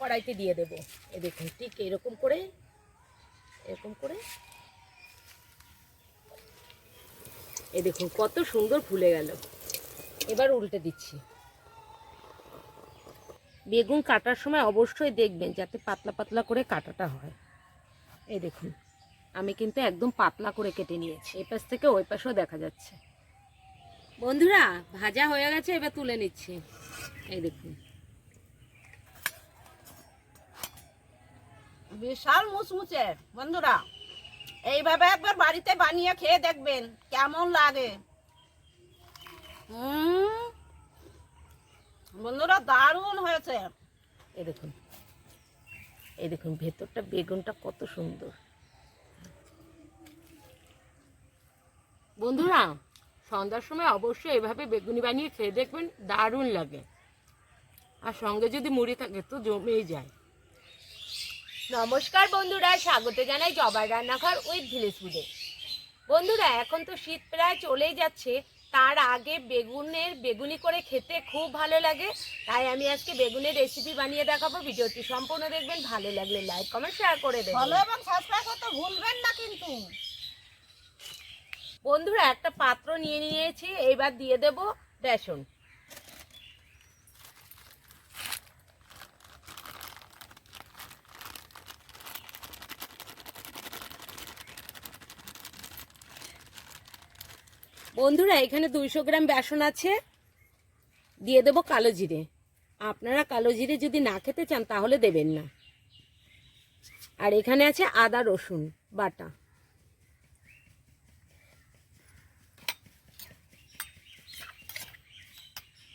কড়াইতে দিয়ে দেব। এ দেখুন, ঠিক এরকম করে এরকম করে। এ দেখুন, কত সুন্দর ফুলে গেল। এবার উল্টে দিচ্ছি। বেগুন কাটার সময় অবশ্যই দেখবেন যাতে পাতলা পাতলা করে কাটাটা হয়। এই দেখুন, আমি কিন্তু একদম পাতলা করে কেটে নিয়েছি। এই পাশ থেকে ওই পাশেও দেখা যাচ্ছে। বন্ধুরা, ভাজা হয়ে গেছে, এবার তুলে নিচ্ছি। এই দেখুন। বিশাল মুচমুচে, বন্ধুরা। এইভাবে একবার বাড়িতে বানিয়ে খেয়ে দেখবেন, কেমন লাগে। বন্ধুরা, দারুণ হয়েছে। এই দেখুন এই দেখুন, ভেতরটা, বেগুনটা কত সুন্দর। বন্ধুরা, সন্ধ্যার সময় অবশ্যই এভাবে বেগুনি বানিয়ে খেয়ে দেখবেন, দারুণ লাগে। আর সঙ্গে যদি মুড়ি থাকে, তো জমেই যায়। নমস্কার বন্ধুরা স্বাগত জানাই জবার রান্নাঘর উইথ ভিলেজ ফুডে। বন্ধুরা এখন তো শীত প্রায় চলেই যাচ্ছে তার আগে বেগুনের বেগুনি করে খেতে খুব ভালো লাগে তাই আমি আজকে বেগুনের রেসিপি বানিয়ে দেখাবো ভিডিওটি সম্পূর্ণ দেখবেন ভালো লাগলে লাইক কমেন্ট শেয়ার করে দেবেন। ফলো এবং সাবস্ক্রাইব করতে ভুলবেন না কিন্তু। বন্ধুরা একটা পাত্র নিয়ে নিয়েছি এইবার দিয়ে দেব বেসন। বন্ধুরা, এখানে দুইশো গ্রাম বেসন আছে। দিয়ে দেব কালো জিরে। আপনারা কালো জিরে যদি না খেতে চান, তাহলে দেবেন না। আর এখানে আছে আদা, রসুন, বাটা।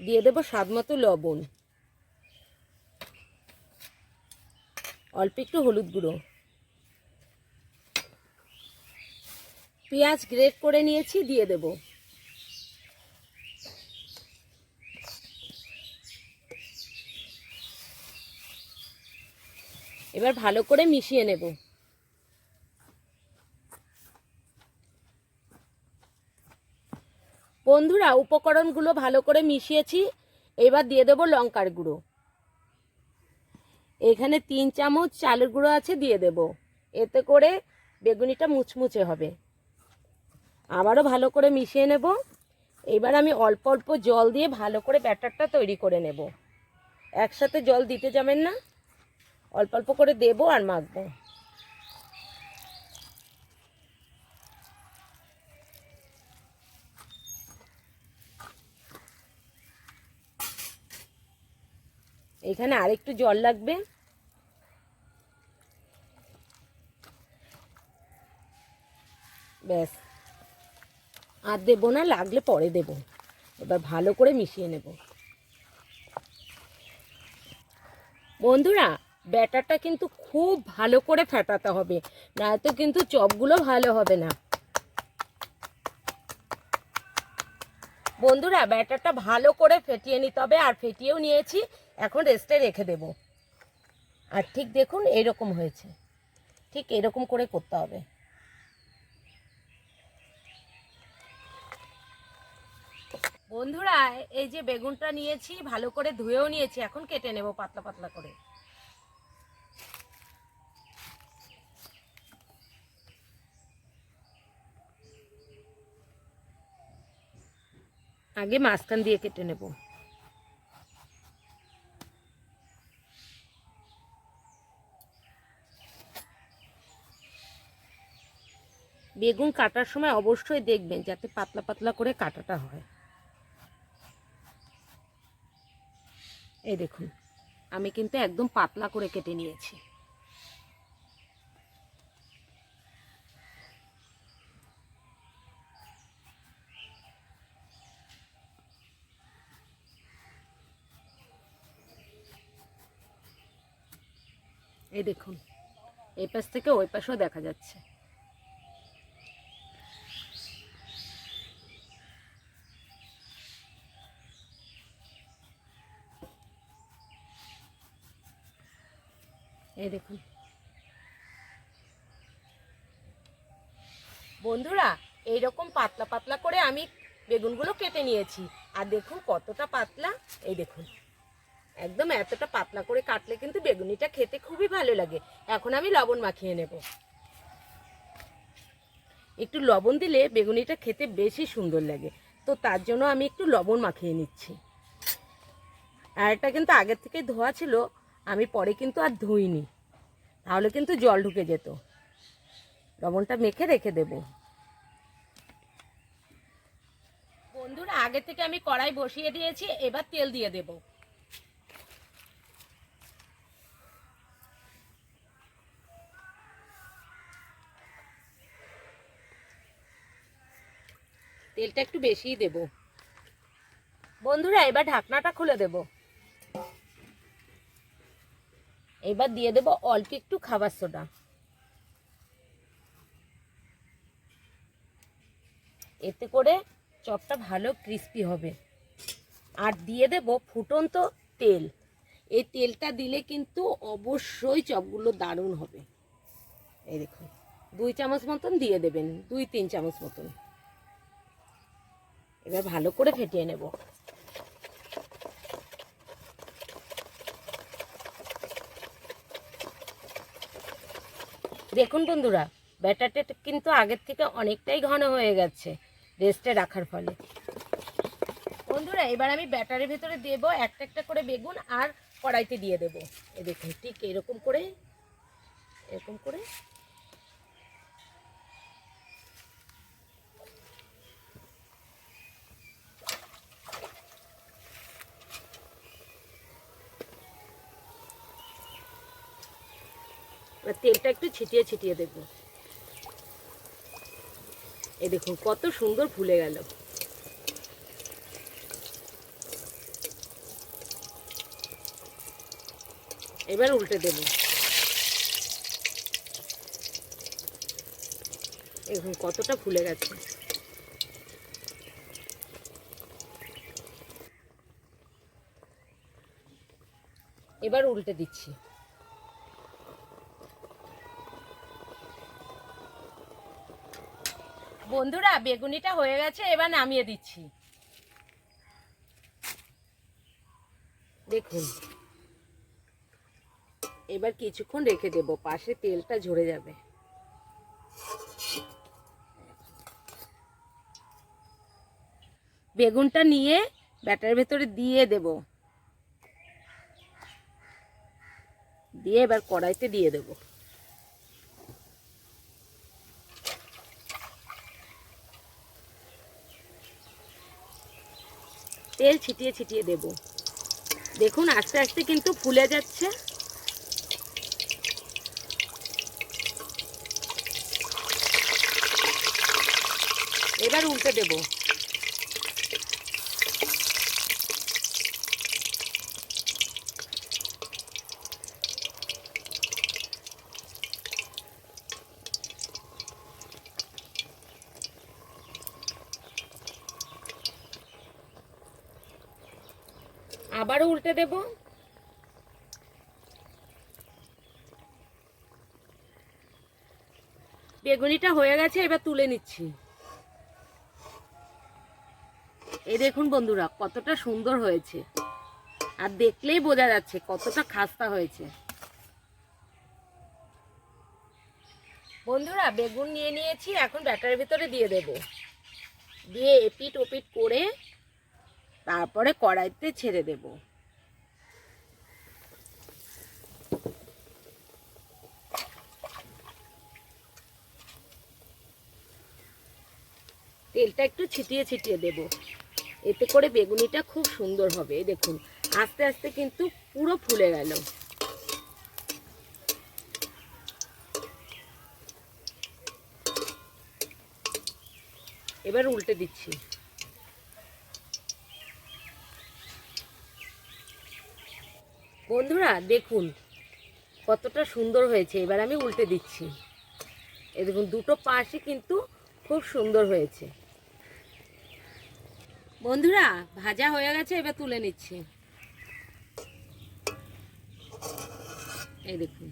দিয়ে দেবো স্বাদ মতো লবণ। অল্প একটু হলুদ গুঁড়ো। পেঁয়াজ গ্রেট করে নিয়েছি, দিয়ে দেব। এবার ভালো করে মিশিয়ে নেব। বন্ধুরা, উপকরণগুলো ভালো করে মিশিয়েছি। এবার দিয়ে দেবো লঙ্কার গুঁড়ো। এখানে তিন চামচ চালের গুঁড়ো আছে, দিয়ে দেব। এতে করে বেগুনিটা মুচমুচে হবে। আবারও ভালো করে মিশিয়ে নেব। এবার আমি অল্প অল্প জল দিয়ে ভালো করে ব্যাটারটা তৈরি করে নেব। একসাথে জল দিতে যাবেন না। অল্প অল্প করে দেবো আর মাখবো। এখানে আরেকটু জল লাগবে। ব্যাস। আর দেবো না, লাগলে পরে দেবো। এবার ভালো করে মিশিয়ে নেব। বন্ধুরা, ব্যাটারটা কিন্তু খুব ভালো করে ফেটাতে হবে, নয়তো কিন্তু চপগুলো ভালো হবে না। বন্ধুরা, ব্যাটারটা ভালো করে ফেটিয়ে নিতে হবে, আর ফেটিয়েও নিয়েছি, এখন রেস্টে রেখে দেব। আর ঠিক দেখুন, এরকম হয়েছে। ঠিক এরকম করে করতে হবে। বন্ধুরা, এই যে বেগুনটা নিয়েছি, ভালো করে ধুয়েও নিয়েছি, এখন কেটে নেব পাতলা পাতলা করে। আগে মাঝখান দিয়ে কেটে নেব। বেগুন কাটার সময় অবশ্যই দেখবেন, যাতে পাতলা পাতলা করে কাটাটা হয়। এই দেখুন, আমি কিন্তু একদম পাতলা করে কেটে নিয়েছি। এই দেখুন, এই পাশ থেকে ওই পাশেও দেখা যাচ্ছে। এই দেখুন। বন্ধুরা, এইরকম পাতলা পাতলা করে আমি বেগুনগুলো কেটে নিয়েছি। আর দেখুন কতটা পাতলা, এই দেখুন। একদম এতটা পাতলা করে কাটলে কিন্তু বেগুনিটা খেতে খুবই ভালো লাগে। এখন আমি লবণ মাখিয়ে নেব। একটু লবণ দিলে বেগুনিটা খেতে বেশি সুন্দর লাগে। তো তার জন্য আমি একটু লবণ মাখিয়ে নিচ্ছি। আর এটা কিন্তু আগের থেকে ধোয়া ছিল, আমি পরে কিন্তু আর ধুইনি। তাহলে কিন্তু জল ঢুকে যেত। লবণটা মেখে রেখে দেব। বন্ধুরা আগে থেকে আমি কড়াই বসিয়ে দিয়েছি এবার তেল দিয়ে দেব। তেলটা একটু বেশিই দেব। বন্ধুরা এবার ঢাকনাটা খুলে দেব। এবার দিয়ে দেব অল্প একটু খাবার সোডা। এতে করে চপটা ভালো ক্রিস্পি হবে। আর দিয়ে দেব ফুটন্ত তেল। এই তেলটা দিলে কিন্তু অবশ্যই চপগুলো দারুণ হবে। এই দেখুন, দুই চামচ মতন দিয়ে দেবেন, দুই তিন চামচ মতন। এবার ভালো করে ফেটিয়ে নেব। দেখুন বন্ধুরা, ব্যাটারটা কিন্তু আগের থেকে অনেকটাই ঘন হয়ে গেছে রেস্টে রাখার ফলে। বন্ধুরা, এবার আমি ব্যাটারের ভেতরে দেব একটা একটা করে বেগুন আর কড়াইতে দিয়ে দেব। এ দেখুন, ঠিক এরকম করে এরকম করে এবার তেলটা একটু ছিটিয়ে ছিটিয়ে দেব এই দেখুন, কত সুন্দর ফুলে গেল। এবার উল্টে দেব। দেখুন, কতটা ফুলে গেছে। এবার উল্টে দিচ্ছি। বন্ধুরা, বেগুনিটা হয়ে গেছে, এবার নামিয়ে দিচ্ছি। দেখুন, এবার কিছুক্ষণ রেখে দেব, পাশে তেলটা ঝরে যাবে। বেগুনটা নিয়ে ব্যাটার ভেতরে দিয়ে দেব। দিয়ে এবার কড়াইতে দিয়ে দেবো। তেল ছিটিয়ে ছিটিয়ে দেব। দেখুন আস্তে আস্তে কিন্তু ফুলে যাচ্ছে। এবার উল্টে দেব। আবারও উল্টে দেব। বেগুনিটা হয়ে গেছে, এবার তুলে নিচ্ছি। এই দেখুন বন্ধুরা, কতটা সুন্দর হয়েছে। আর দেখলেই বোঝা যাচ্ছে কতটা খাস্তা হয়েছে। বন্ধুরা, বেগুন নিয়ে নিয়েছি, এখন ব্যাটারের ভিতরে দিয়ে দেব। দিয়ে এপিট ওপিট করে তারপরে কড়াইতে ছেড়ে দেব। তেলটা একটু ছিটিয়ে ছিটিয়ে দেব। এতে করে বেগুনিটা খুব সুন্দর হবে দেখুন। আস্তে আস্তে কিন্তু পুরো ফুলে গেল। এবার উল্টে দিচ্ছি। বন্ধুরা, দেখুন, কতটা সুন্দর হয়েছে। এবার আমি উল্টে দিচ্ছি। এই দেখুন, দুটো পাশই কিন্তু খুব সুন্দর হয়েছে। বন্ধুরা, ভাজা হয়ে গেছে, এবার তুলে নিচ্ছি। এই দেখুন,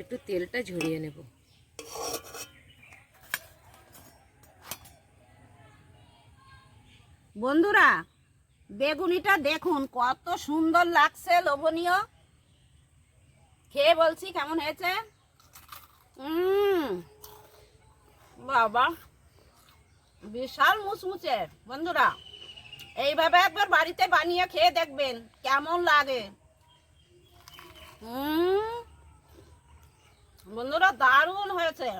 একটু তেলটা ঝরিয়ে নেব। বন্ধুরা বেগুনিটা দেখুন, কত সুন্দর লাগছে, লোভনীয়। খেয়ে বলছি, কেমন হয়েছে? বাবা, বিশাল মুচমুচে, বন্ধুরা। এইভাবে একবার বাড়িতে বানিয়ে খেয়ে দেখবেন, কেমন লাগে। বন্ধুরা, দারুণ হয়েছে।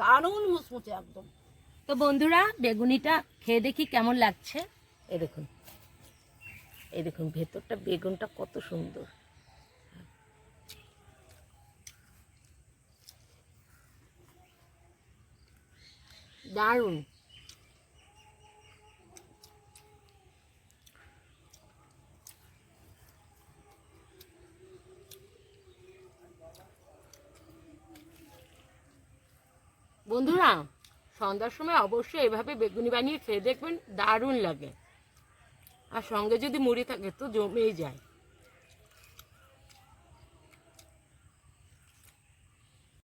দারুণ মুচমুচে একদম। তো বন্ধুরা বেগুনিটা খেয়ে দেখি কেমন লাগছে? এ দেখুন এই দেখুন ভেতরটা বেগুনটা কত সুন্দর। দারুণ। বন্ধুরা, সন্ধ্যার সময় অবশ্যই এভাবে বেগুনি বানিয়ে খেয়ে দেখবেন দারুণ লাগে। আর সঙ্গে যদি মুড়ি থাকে তো জমেই যায়।